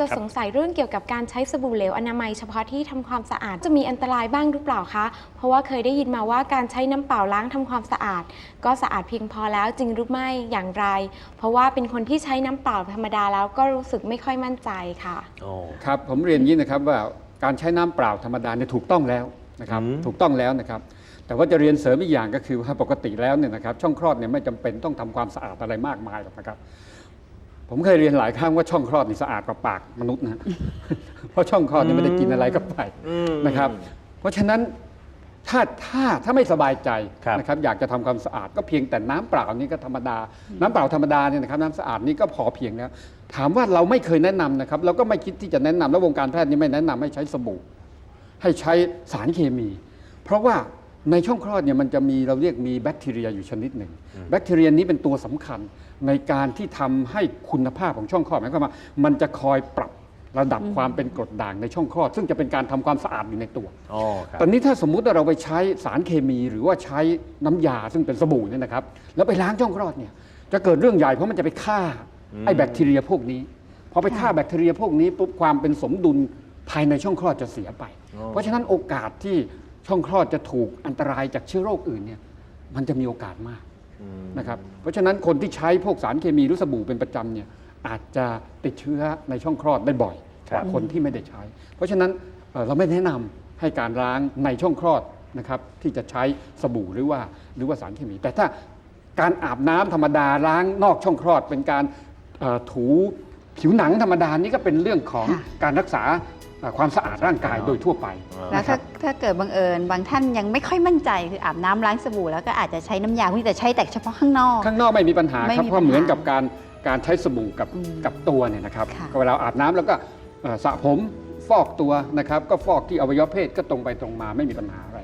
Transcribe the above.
จะสงสัยเรื่องเกี่ยวกับการใช้สบู่เหลวอนามัยเฉพาะที่ทำความสะอาดจะมีอันตรายบ้างหรือเปล่าคะ เพราะว่าเคยได้ยินมาว่าการใช้น้ำเปล่าล้างทำความสะอาด ก็สะอาดเพียงพอแล้วจริงหรือไม่อย่างไร เพราะว่าเป็นคนที่ใช้น้ำเปล่าธรรมดาแล้วก็รู้สึกไม่ค่อยมั่นใจค่ะโอ้ครับผมเรียนอย่างนี้นะครับว่าการใช้น้ำเปล่าธรรมดาเนี่ยถูกต้องแล้วนะครับอืมถูกต้องแล้วนะครับ แต่ว่าจะเรียนเสริมอีกอย่างก็คือว่าปกติแล้วเนี่ยนะครับช่องคลอดเนี่ยไม่จำเป็นต้องทำความสะอาดอะไรมากมายหรอกนะครับ ผมเคยเรียนหลายครั้งว่าช่องคลอดนี่สะอาดกว่าปากมนุษย์นะ เพราะช่องคลอดเนี่ยไม่ได้กินอะไรเข้าไปอืมนะครับ เพราะฉะนั้นถ้าถ้าถ้าไม่สบายใจครับนะครับอยากจะทำความสะอาดก็เพียงแต่น้ำเปล่านี่ก็ธรรมดา น้ำเปล่าธรรมดาเนี่ยนะครับน้ำสะอาดนี่ก็พอเพียงแล้ว ถามว่าเราไม่เคยแนะนำนะครับเราก็ไม่คิดที่จะแนะนำแล้ววงการแพทย์นี่ไม่แนะนำให้ใช้สบู่ ให้ใช้สารเคมี เพราะว่า ในช่องคลอดเนี่ยมันจะมีเราเรียกมีแบคทีเรียอยู่ชนิดหนึ่งแบคทีเรียนี้เป็นตัวสำคัญในการที่ทำให้คุณภาพของช่องคลอดหมายความว่ามันจะคอยปรับระดับความเป็นกรดด่างในช่องคลอด ซึ่งจะเป็นการทำความสะอาดอยู่ในตัวอ๋อครับตอนนี้ถ้าสมมุติว่าเราไปใช้สารเคมีหรือว่าใช้น้ำยาซึ่งเป็นสบู่เนี่ยนะครับ แล้วไปล้างช่องคลอดเนี่ยจะเกิดเรื่องใหญ่เพราะมันจะไปฆ่าไอ้แบคทีเรียพวกนี้พอไปฆ่าแบคทีเรียพวกนี้ปุ๊บความเป็นสมดุลภายในช่องคลอดจะเสียไปอ๋อเพราะฉะนั้นโอกาสที่ ช่องคลอดจะถูกอันตรายจากเชื้อโรคอื่นเนี่ยมันจะมีโอกาสมากอืมนะครับเพราะฉะนั้นคนที่ใช้พวกสารเคมีหรือสบู่เป็นประจำเนี่ยอาจจะติดเชื้อในช่องคลอดได้บ่อยกว่าคนที่ไม่ได้ใช้ เพราะฉะนั้นเอ่อเราไม่แนะนำให้การล้างในช่องคลอดนะครับที่จะใช้สบู่หรือว่าหรือว่าสารเคมี แต่ถ้าการอาบน้ำธรรมดาล้างนอกช่องคลอด เป็นการเอ่อถูผิวหนังธรรมดานี่ก็เป็นเรื่องของค่ะการรักษาเอ่อ ความสะอาดร่างกายโดยทั่วไปแล้วถ้าถ้าเกิดบังเอิญ บางท่านยังไม่ค่อยมั่นใจคืออาบน้ำล้างสบู่แล้วก็อาจจะใช้น้ำยาพวกนี้แต่ใช้แต่เฉพาะข้างนอก ข้างนอกไม่มีปัญหาไม่ครับมีเพราะเหมือนปัญหากับการการใช้สบู่กับอืมกับตัวเนี่ยนะครับค่ะก็เวลาอาบน้ำแล้วก็เอ่อสระผมฟอกตัวนะครับ ก็ฟอกที่อวัยวะเพศก็ตรงไปตรงมาไม่มีปัญหาอะไร